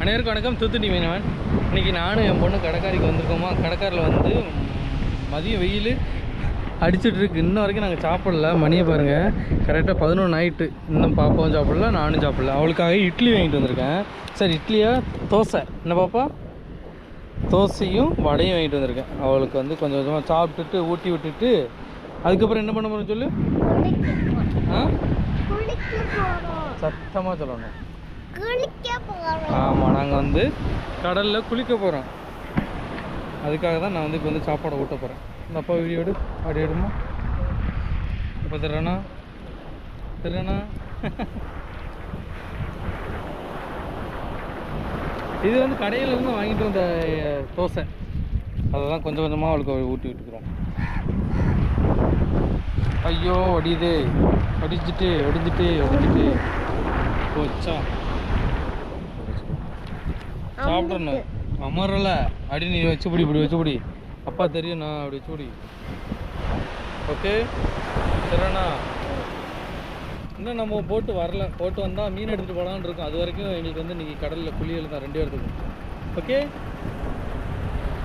அனைவருக்கும் வணக்கம். தூத்துக்குடி மீனவன். இன்னைக்கு நானும் என் பொண்ணு கடைக்காரிக்கு வந்திருக்கோமா? கடைக்காரில் வந்து மதியம் வெயில். அடிச்சிட்டு இருக்கு. இன்ன வரைக்கும் நாங்கள் சாப்பிடல. மணியை பாருங்கள் கரெக்டாக பதினொன்று நைட்டு இன்னும் பாப்பாவும் சாப்பிடல நானும் சாப்பிடல. அவளுக்காக இட்லி வாங்கிட்டு வந்திருக்கேன். சார் இட்லியா? தோசை. என்ன பாப்பா? தோசையும் வடையும் வாங்கிட்டு வந்திருக்கேன். அவளுக்கு வந்து கொஞ்சம் கொஞ்சமாக சாப்பிட்டுட்டு ஊட்டி விட்டுட்டு அதுக்கப்புறம் என்ன பண்ண போகிறோம் சொல்லு? ஆ? சத்தமாக சொல்லணும். ஆமாம் நாங்கள் வந்து கடலில் குளிக்க போகிறோம் அதுக்காக தான் நான் வந்து இப்போ வந்து சாப்பாடை ஊட்ட போகிறேன் இந்த அப்பா வீடியோ எடு அப்படி எடுமா? இப்போ தர்றேண்ணா தர்றேண்ணா இது வந்து கடையில இருந்து வாங்கிட்டு வந்த தோசை. அதெல்லாம் கொஞ்சம் கொஞ்சமாக அவளுக்கு ஊட்டி விட்டுக்கிறோம். ஐயோ வடியுது வடிச்சிட்டு வடிஞ்சிட்டு வடிஞ்சிட்டு போச்சா? சாப்பிடணும். அமரல. அடி நீ வச்சுப்படி இப்படி வச்சுப்படி அப்பா தெரியும் நான் அப்படி சூடி ஓகே? சரிண்ணா இன்னும் நம்ம போட்டு வரல. போட்டு வந்தால் மீன் எடுத்துகிட்டு போகலான்னு இருக்கும். அது வரைக்கும் எங்களுக்கு வந்து இன்றைக்கி கடலில் குளியல் தான் ரெண்டு இடத்துக்கும் ஓகே?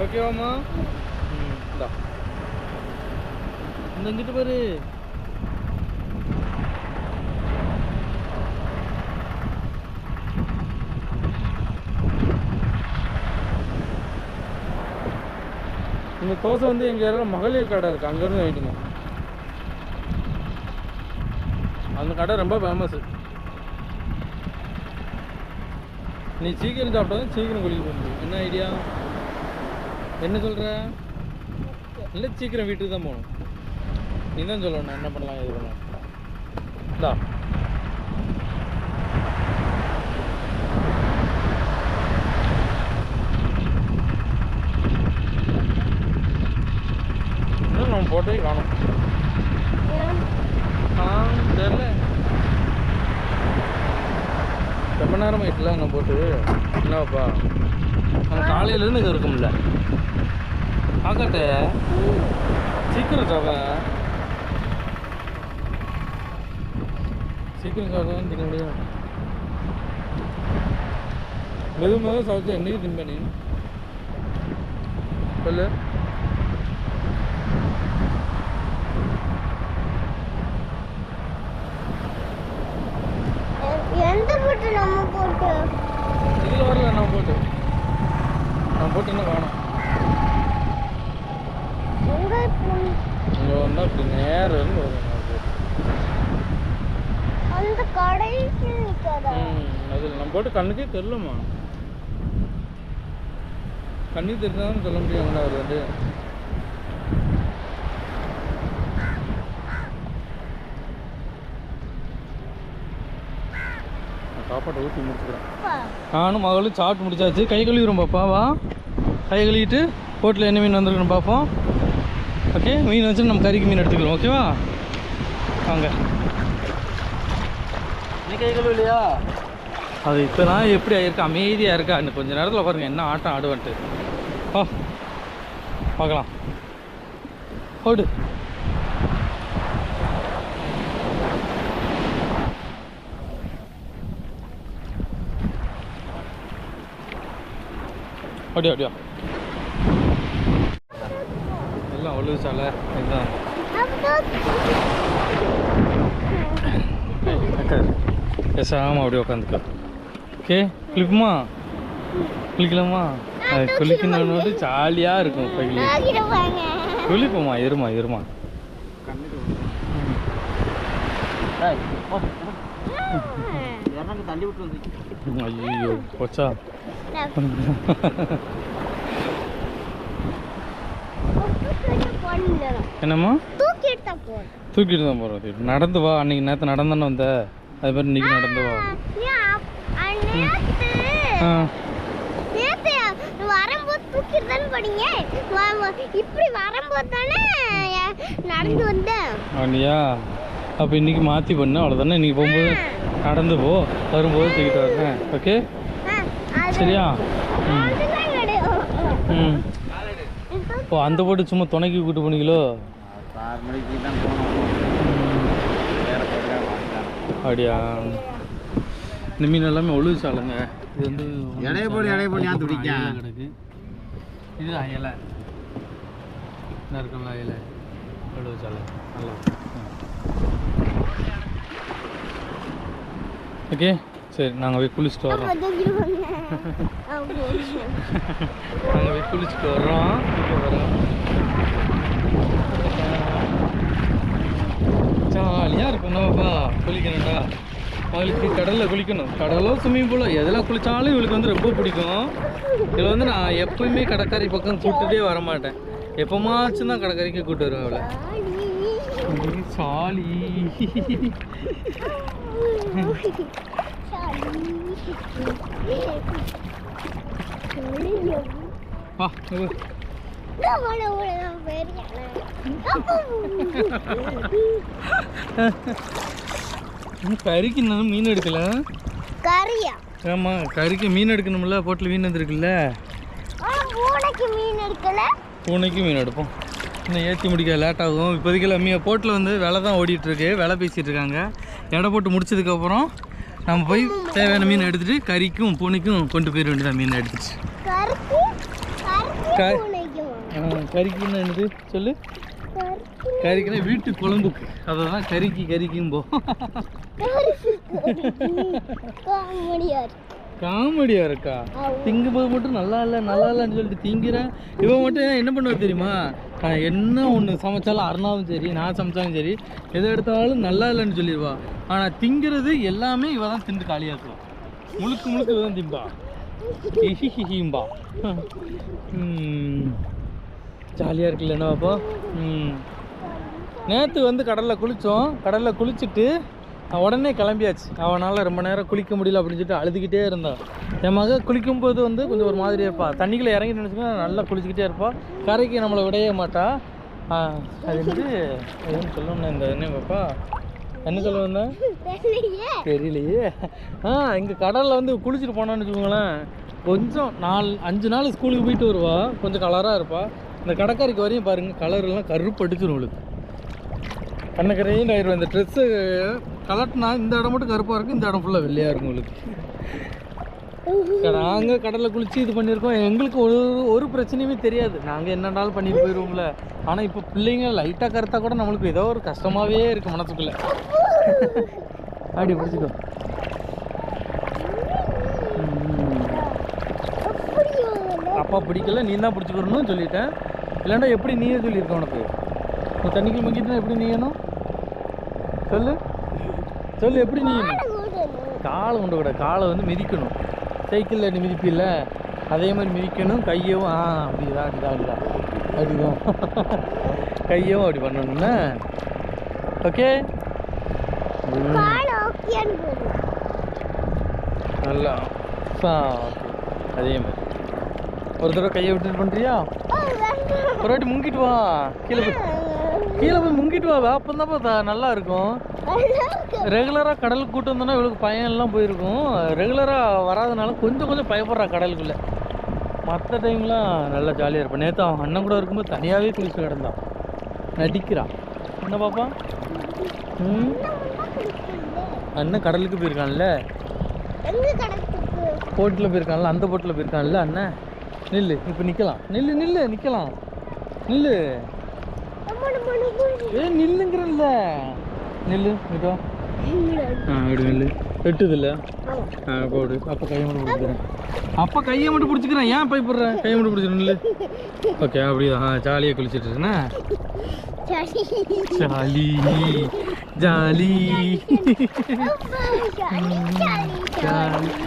ஓகேவாம்மா? ம் இந்தா. இந்த இங்கிட்டு பாரு. இந்த தோசை வந்து எங்கள் ஏரியாவில் மகளிர் கடை இருக்குது அங்கேருந்து வாங்கிட்டுங்க அந்த கடை ரொம்ப ஃபேமஸ்ஸு நீ சீக்கிரம் சாப்பிட்டா சீக்கிரம் குளிக்க போகணும் என்ன ஐடியா என்ன சொல்கிற இல்லை சீக்கிரம் வீட்டுக்கு தான் போகணும். நீ தான் சொல்லணும் நான் என்ன பண்ணலாம் இது பண்ணலாம். இந்தா. நம்ம போட்டே காணும். ஆ தெரியல. ரொம்ப நேரம் ஆயிட்டுல நான் போட்டு. என்னப்பா நம்ம காலையிலேருந்து இங்கே இருக்கும்ல பார்க்கட்ட. சீக்கிரம் சாவ சீக்கிரம் சாப்பிதான் திங்க முடியும் மெது மெது சாப்பிட்டு என்னைக்கு திம்பேன் நீ. சொல்லு எந்த போட்டு நம்ம போட்டு இதில் வரல நான் போட்டு. நான் போட்டு எங்க போய்? இங்கே வந்தால் இப்படி நேரம் இருந்து வரும் அந்த ம், அதில் நம்ம போட்டு கண்ணுக்கே தெரிலம்மா. கண்ணுக்கு தெரிஞ்சாதான் சொல்ல முடியும் எங்கே அவர் வந்து சாப்பாட்டை ஊற்றி முடிச்சுக்கிறேன். நானும் மகளும் சாப்பிட்டு முடிச்சாச்சு. கை கழுவிடும் பாப்பா வா. கை கழுவிட்டு போட்டில் என்ன மீன் வந்திருக்குன்னு பார்ப்போம் ஓகே மீன் வச்சு நம்ம கறிக்கு மீன் எடுத்துக்கிறோம். ஓகேவா வாங்க. நீ கை கழுவலையா? அது இப்போ தான் எப்படி இருக்கு? அமைதியாக இருக்கா? இன்னும் கொஞ்ச நேரத்தில் பாருங்கள் என்ன ஆட்டம் ஆடுவன்ட்டு. ஓ பார்க்கலாம். ஓடு. அப்படியா அப்படியா. எல்லாம் ஒழுசால இதுதான் அப்பா, பேசாமல் அப்படியே உட்காந்துக்கோ ஓகே குளிக்குமா? குளிக்கலாமா? அது குளிக்கணும்னு ஜாலியாக இருக்கும் பையில ஆகிடுவாங்க. குளிப்போமா இருமா இருமா ஐயோ போச்சா. என்னம்மா? தூக்கிட்டு தான் போனேன். தூக்கிட்டு தான் நடந்து வா. அன்னைக்கு நேற்று நடந்தானே வந்த. அது மாதிரி இன்னைக்கு நடந்து வா. நேத்து நேத்து வரும்போது தூக்கிட்டு தானே போனீங்க இப்படி வரும்போது தானே நடந்து வந்தேன் அப்படியா? அப்போ இன்னைக்கு மாற்றி பண்ணு. அவ்வளோதானே இன்னைக்கு போகும்போது நடந்து போ. வரும்போது தூக்கிட்டு வரேன். ஓகே? சரியா? ம். ஓ அந்த போட்டு சும்மா துணைக்கு கூட்டு போனீங்களோ? அப்படியா? இந்த மீன் எல்லாமே ஒழுகு சாலைங்க இது வந்து எடைய போடு, எடைய போடு, ஏன் துடிக்க? கிடக்கு. இது அயலை. என்ன இருக்குல்ல அயலை? ஒழுகு சாலை நல்லா ஓகே. சரி நாங்கள் போய் குளிச்சுட்டு வரோம் நாங்கள் போய் குளிச்சுட்டு வர்றோம். ஜாலியாக இருக்கும் நம்மப்பா குளிக்கணும்டா. அவளுக்கு கடலில் குளிக்கணும். கடலோ ஸ்விம்மிங் பூலோ எதில் குளித்தாலும் இவளுக்கு வந்து ரொம்ப பிடிக்கும். இதில் வந்து நான் எப்பயுமே கடற்கரை பக்கம் கூப்பிட்டுட்டே வர மாட்டேன். எப்போமாச்சும் தான் கடற்கரைக்கு கூப்பிட்டு வருவேன் அவளை. சாலி. கறிக்கு இன்னும் மீன் எடுக்கல. கறியா? ஆமாம் கறிக்கு மீன் எடுக்கணும்ல போட்டில் மீன் வந்துருக்குல்ல. பூனைக்கு மீன் எடுக்கல. பூனைக்கு மீன் எடுப்போம். இன்னும் ஏற்றி முடிக்க லேட் ஆகும். இப்போதைக்கு மீ போட்டில் வந்து விலை தான் ஓடிட்டு இருக்கு. விலை பேசிகிட்டு இருக்காங்க. எடை போட்டு முடிச்சதுக்கப்புறம் நம்ம போய் தேவையான மீன் எடுத்துகிட்டு கறிக்கும் பூனைக்கும் கொண்டு போயிட வேண்டியதான் மீன் எடுத்துட்டு ஆ, கறிக்குன்னா என்னது? சொல்லு. கறிக்குன்னா வீட்டு குழம்புக்கு அதை தான் கறிக்கு கறிக்கும் போ. காமெடியா இருக்கா? திங்கும்போது மட்டும் நல்லா இல்லை நல்லா இல்லைன்னு சொல்லிட்டு திங்கிறேன். இவன் மட்டும் என்ன பண்ணுவா தெரியுமா? என்ன ஒன்று சமைச்சாலும் அருணாவும் சரி நான் சமைச்சாலும் சரி எதை எடுத்தாலும் நல்லா இல்லைன்னு சொல்லிடுவா. ஆனால் திங்கிறது எல்லாமே இவ தான் திண்டு காலியாக்குவா. முழுக்க முழுக்க இவ தான் திம்பா. ஹிஹிஹிம்பா ஜாலியாக இருக்குல்ல என்ன பாப்பா நேற்று வந்து கடலில் குளித்தோம் கடலில் குளிச்சுட்டு உடனே கிளம்பியாச்சு. அவனால் ரொம்ப நேரம் குளிக்க முடியல அப்படின்னு சொல்லிட்டு அழுதுகிட்டே இருந்தான். என் மக குளிக்கும்போது வந்து கொஞ்சம் ஒரு மாதிரியா இருப்பா. தண்ணிக்குள்ளே இறங்கி நினச்சிக்கோ நல்லா குளிச்சுக்கிட்டே இருப்பா. கரைக்கு நம்மளை விடவே மாட்டா. அது வந்து எதுவும் சொல்லணும் இந்த என்ன பாப்பா? என்ன சொல்ல வந்தேன் தெரியலையே. ஆ இங்கே கடலில் வந்து குளிச்சுட்டு போனான்னு வச்சுக்கோங்களேன். கொஞ்சம் நாலு அஞ்சு நாள் ஸ்கூலுக்கு போயிட்டு வருவா. கொஞ்சம் கலராக இருப்பா. இந்த கடற்கரைக்கு வரையும் பாருங்கள் கலர்லாம் கருப்பு அடிச்சிடும் அவளுக்கு கண்ணக்கரையும் ஆயிரும் இந்த ட்ரெஸ்ஸு கலட்டினா இந்த இடம் மட்டும் கருப்பாக இருக்கும் இந்த இடம் ஃபுல்லாக வெள்ளையாக இருக்கும் உங்களுக்கு. நாங்கள் கடலில் குளிச்சு இது பண்ணியிருக்கோம். எங்களுக்கு ஒரு ஒரு பிரச்சனையுமே தெரியாது. நாங்கள் என்னன்னாலும் பண்ணிட்டு போயிடுவோம்ல ஆனால் இப்போ பிள்ளைங்க லைட்டாக கருத்தா கூட நம்மளுக்கு ஏதோ ஒரு கஷ்டமாகவே இருக்குது மனசுக்குள்ளே. அப்படி பிடிச்சிக்கோ. அப்பா பிடிக்கல நீ தான் பிடிச்சிக்கிறணும்னு சொல்லிட்டேன். இல்லைன்னா எப்படி நீயே சொல்லியிருக்க உனக்கு? நீ தண்ணிக்குள்ள முங்கிட்டுனா எப்படி நீயணும்? சொல்லு. சொல்லு எப்படி நீயணும் காலை உண்டு கூட காலை வந்து மிதிக்கணும். சைக்கிளில் நீ மிதிப்பில்ல? அதே மாதிரி மிதிக்கணும் கையவும் ஆ அப்படிதான் அப்படிதான் அப்படிதான். அப்படிதான். கையவும் அப்படி பண்ணணும்னா ஓகே? நல்லா. அதே மாதிரி. ஒரு தடவை கையை விட்டு பண்ணுறியா ஒரு வாட்டி முங்கிட்டு வா. கீழே போய் கீழே போய் முங்கிட்டு வா அப்போ தான் நல்லா இருக்கும். ரெகுலராக கடலுக்கு கூட்டு வந்தோன்னா இவளுக்கு பயம் எல்லாம் போயிருக்கும். ரெகுலராக வராதனால கொஞ்சம் கொஞ்சம் பயப்படுறா கடலுக்குள்ளே. மற்ற டைம்லாம் நல்லா ஜாலியாக இருப்பேன் நேற்று அவன் அண்ணன் கூட இருக்கும்போது தனியாகவே குளிச்சு கிடந்தான் நடிக்கிறான் என்ன பாப்பா? ம்? அண்ணன் கடலுக்கு போயிருக்கான்ல? போட்டில் போயிருக்கான்ல? அந்த போட்டில் போயிருக்கான்ல அண்ணன் நில்லு இப்போ நிற்கலாம் நில்லு நில்லு நிற்கலாம் நில்லு. ஏ நில்லுங்கிறல்ல நில்லு இதோ ஆ இப்படி நில்லு எட்டுதில்ல ஆ போடு அப்போ கையை மட்டும் பிடிச்சிக்கிறேன் அப்போ கையை மட்டும் பிடிச்சிக்கிறேன் ஏன் பயப்படுறேன் கையை மட்டும் பிடிச்சிக்கிறேன் நில்லு ஓகே அப்படிதான் ஆ ஜாலியாக குளிச்சிட்டு ஜாலி ஜாலி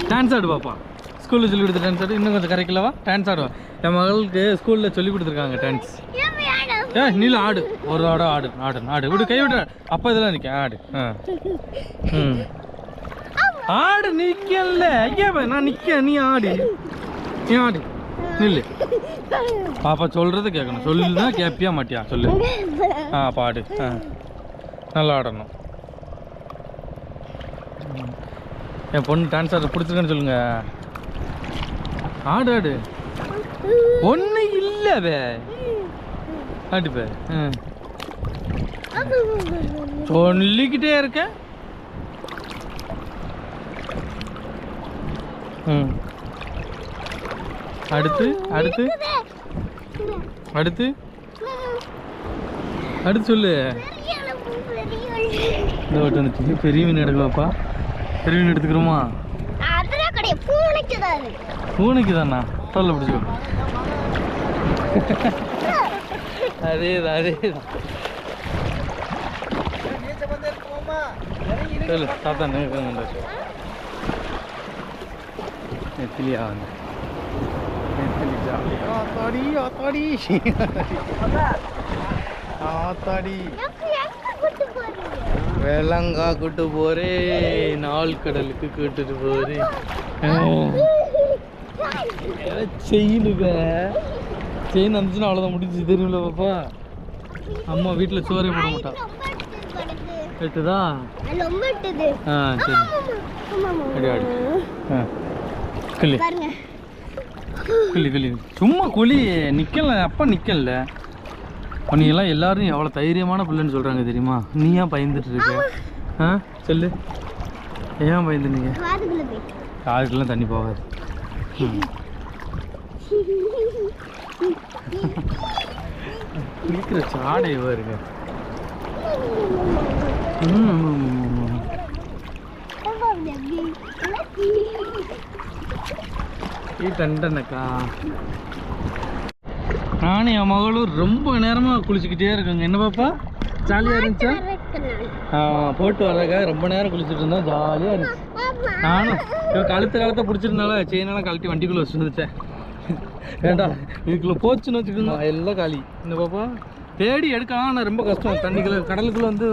டான்ஸ் ஆடு பாப்பா ஸ்கூலில் சொல்லி கொடுத்த டான்ஸ் ஆடு இன்னும் கொஞ்சம் கரைக்கலவா டான்ஸ் ஆடுவா என் மகளுக்கு ஸ்கூலில் சொல்லி கொடுத்துருக்காங்க டான்ஸ் ஏ நீல ஆடு. ஒரு ஆடு ஆடு. ஆடு ஆடு. விடு கை விட்டு அப்பா இதெல்லாம் நிற்க ஆடு. ம். ஆடு நிற்கல ஐயா நான் நிற்க நீ ஆடு. நீ ஆடு. நில்லு. பாப்பா சொல்கிறத கேட்கணும் சொல்லுனா கேப்பியா மாட்டியா? சொல்லு. ஆ பாடு ஆ. நல்லா ஆடணும். என் பொண்ணு டான்ஸ் ஆட பிடிச்சிருக்கேன்னு சொல்லுங்க. ஆடு ஆடு. ஒன்று இல்லை அடிப்பாரு ஆடு சொல்லிக்கிட்டே இருக்க? ம். அடுத்து அடுத்து. அடுத்து. அடுத்து சொல்லு. பெரிய பெரிய இந்த பெரிய மீன் எடுக்கலாம்ப்பா. பெரிய மீன் எடுத்துக்கிறோமா? அதெல்லாம் பூனைக்கு தானா சொல்ல பிடிச்சிக்கோ. அதே தான் அதே தான் சொல்லு. நெத்திலியா வந்து. நெத்திலி ஜாலி. ஆத்தாடி ஆத்தாடி. ஆத்தாடி. வெள்ளங்கா கூட்டு போறே நாள் கடலுக்கு கூட்டுட்டு போறே செயினுங்க செயின் வந்துச்சுன்னா அவ்வளோதான் முடிஞ்சு தெரியுமில்ல பாப்பா. அம்மா வீட்டில் சோறே போட மாட்டா. இட்டுது. ஆ சரி. கிளி கிளி கிளி சும்மா குழி. நிக்கல. அப்பா நிக்கல. உன்னையெல்லாம் எல்லாரும் எவ்வளோ தைரியமான பிள்ளைன்னு சொல்றாங்க தெரியுமா? நீ ஏன் பயந்துட்டு இருக்க? ஆ சொல்லு. ஏன் பயந்துனீங்க காதுக்குள்ள போய். காதுக்கெல்லாம் தண்ணி போகாது. ம். குளிக்கிற சாடை பாருங்க. டண்டனக்கா நானும் என் மகளும் ரொம்ப நேரமாக குளிச்சுக்கிட்டே இருக்கோங்க. என்ன பாப்பா? ஜாலியாக இருந்துச்சா? போட்டு வர்றதுக்காக ரொம்ப நேரம் குளிச்சுட்டு இருந்தோம் ஜாலியாக இருந்துச்சு. நானும் கழுத்து கழுத்தை பிடிச்சிருந்தால செயினெல்லாம் கழட்டி வண்டிக்குள்ளே வச்சு வந்துட்டேன். வேண்டாம் இதுக்குள்ளே போச்சுன்னு வச்சுக்கோங்க. எல்லாம் காலி. இந்த பாப்பா தேடி எடுக்கலாம் ஆனால் ரொம்ப கஷ்டம். தண்ணிக்குள்ளே கடலுக்குள்ளே வந்து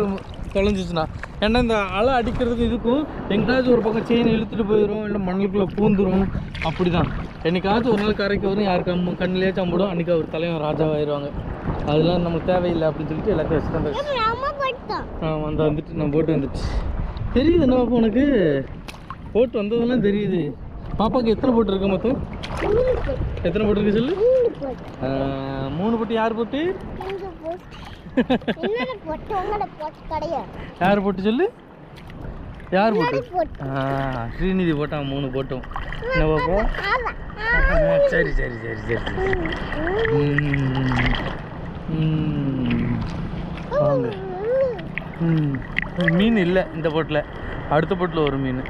தொலைஞ்சிச்சுன்னா. ஏன்னா இந்த அலை அடிக்கிறதுக்கு இதுக்கும் எங்கேயாச்சும் ஒரு பக்கம் செயின் இழுத்துட்டு போயிடும் இல்லை மண்ணுக்குள்ளே பூந்துரும். அப்படி தான் என்னைக்காச்சும் ஒரு நாள் கரைக்கு வரும் யாருக்கு அம்ம கண்ணிலே சம்பிடும். அன்றைக்கி அவர் தலைவன் ராஜாவாயிருவாங்க. அதெல்லாம் நமக்கு தேவையில்லை அப்படின்னு சொல்லிட்டு எல்லாத்தையும் வச்சு தான் பேச அம்மா போயிட்டோம் ஆ வந்து வந்துட்டு நான் போட்டு வந்துட்டு. தெரியுது என்ன பாப்பா உனக்கு? போட்டு வந்ததெல்லாம் தெரியுது. பாப்பாக்கு எத்தனை போட்டு இருக்கு மொத்தம்? எத்தனை போட்டு இருக்கு சொல்லு? மூணு போட்டு. யார் போட்டு? யார் போட்டு சொல்லு? யார் போட்டு? ஸ்ரீநிதி போட்டான் மூணு போட்டோம். என்ன ஆ, சரி சரி சரி சரி. வாங்க. மீன் இல்லை இந்த போட்டில். அடுத்த போட்டில் ஒரு மீன்.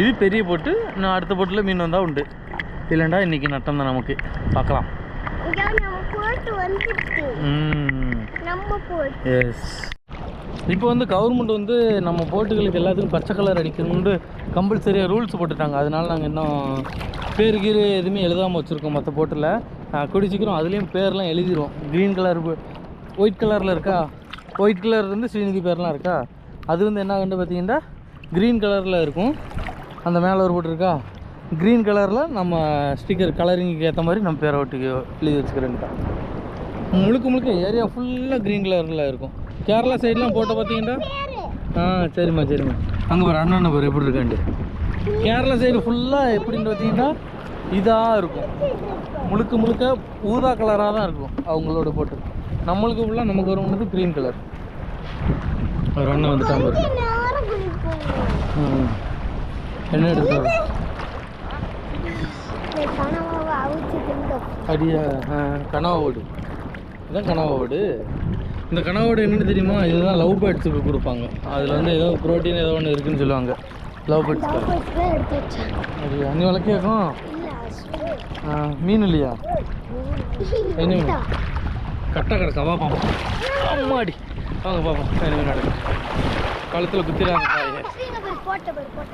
இது பெரிய போட்டு நான் அடுத்த போட்டில் மீன் வந்தால் உண்டு. இல்லைண்டா இன்றைக்கி நட்டம் தான் நமக்கு. பார்க்கலாம். எஸ் இப்போ வந்து கவர்மெண்ட் வந்து நம்ம போட்டுகளுக்கு எல்லாத்துக்கும் பச்சை கலர் அடிக்கணும்னு கம்பல்சரியாக ரூல்ஸ் போட்டுட்டாங்க. அதனால நாங்கள் இன்னும் பேர் கீர் எதுவுமே எழுதாமல் வச்சுருக்கோம் மற்ற போட்டில். கூடி சீக்கிரம் அதுலேயும் பேர்லாம் எழுதிடுவோம் க்ரீன் கலர் ஒயிட் கலரில் இருக்கா? ஒயிட் கலர் வந்து ஸ்ரீநிதி பேர்லாம் இருக்கா? அது வந்து என்ன கண்டு பார்த்தீங்கன்னா க்ரீன் கலரில் இருக்கும். அந்த மேலே ஒரு போட்டு இருக்கா? க்ரீன் கலரில் நம்ம ஸ்டிக்கர் கலரிங்க்கு ஏற்ற மாதிரி நம்ம பேரை ஒட்டி எழுதி வச்சுக்கிறேன்ட்டா முழுக்க முழுக்க ஏரியா ஃபுல்லாக க்ரீன் கலரில் இருக்கும். கேரளா சைட்லாம் போட்ட பார்த்தீங்கன்னா ஆ சரிம்மா சரிம்மா. அங்கே பாரு அண்ணன் பாரு எப்படி இருக்காண்டு கேரளா சைடு ஃபுல்லாக எப்படின்னு பார்த்தீங்கன்னா இதாக இருக்கும். முழுக்க முழுக்க ஊதா கலராக தான் இருக்கும் அவங்களோட போட்டு. நம்மளுக்கு ஃபுல்லாக நமக்கு வரும்போது க்ரீன் கலர் ஒரு அண்ணன் வந்துட்டாங்க ம். என்ன திண்டோம் அடியா கனவா ஓடு இதான் கனவா ஓடு இந்த கனவா ஓடு என்னன்னு தெரியுமா? இதுதான் லவ் பேர்ட்ஸுக்கு கொடுப்பாங்க. அதில் வந்து ஏதோ ப்ரோட்டீன் ஏதோ ஒன்று இருக்குன்னு சொல்லுவாங்க. லவ் வச்சேன் அப்படியா நீ ஆ, மீன் இல்லையா? என்ன மீன்? கட்டை கிடக்கா வா பாப்போம் அம்மாடி வாங்க பாப்போம். என்ன மீன் நடக்கு கழுத்தில் குத்திடாங்க பாருங்க போட்ட போய் போட்ட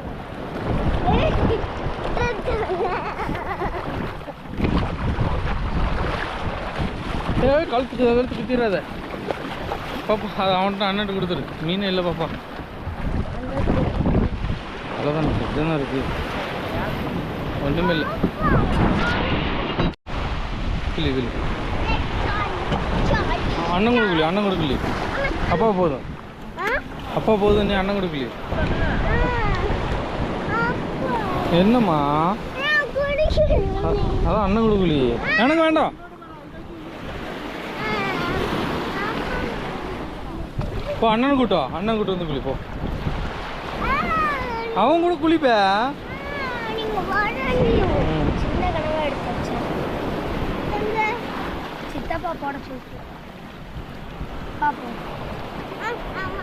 ஏ கழுத்துக்கு கழுத்து குத்திடாத பாப்பா அது அவன்கிட்ட அண்ணன் கொடுத்துரு. மீனே இல்லை பாப்பா. அவ்வளோதான் இதுதான் இருக்கு. ஒன்றுமே இல்லை. கிளி கிளி. அண்ணன் கொடுக்கலையே அண்ணன் கொடுக்கலையே அப்பா போதும். அப்பா போதும் நீ அண்ணன் கொடுக்கலையே என்னம்மா? அதான் அண்ணன் கொடுக்கலையே எனக்கு வேண்டாம். போ அண்ணன் கூட்டோ அண்ணன் கூட்டு வந்து குளி போ அவன் கூட குளிப்ப. சித்தப்பா போட சொல்லி பாப்போம். ஆமா.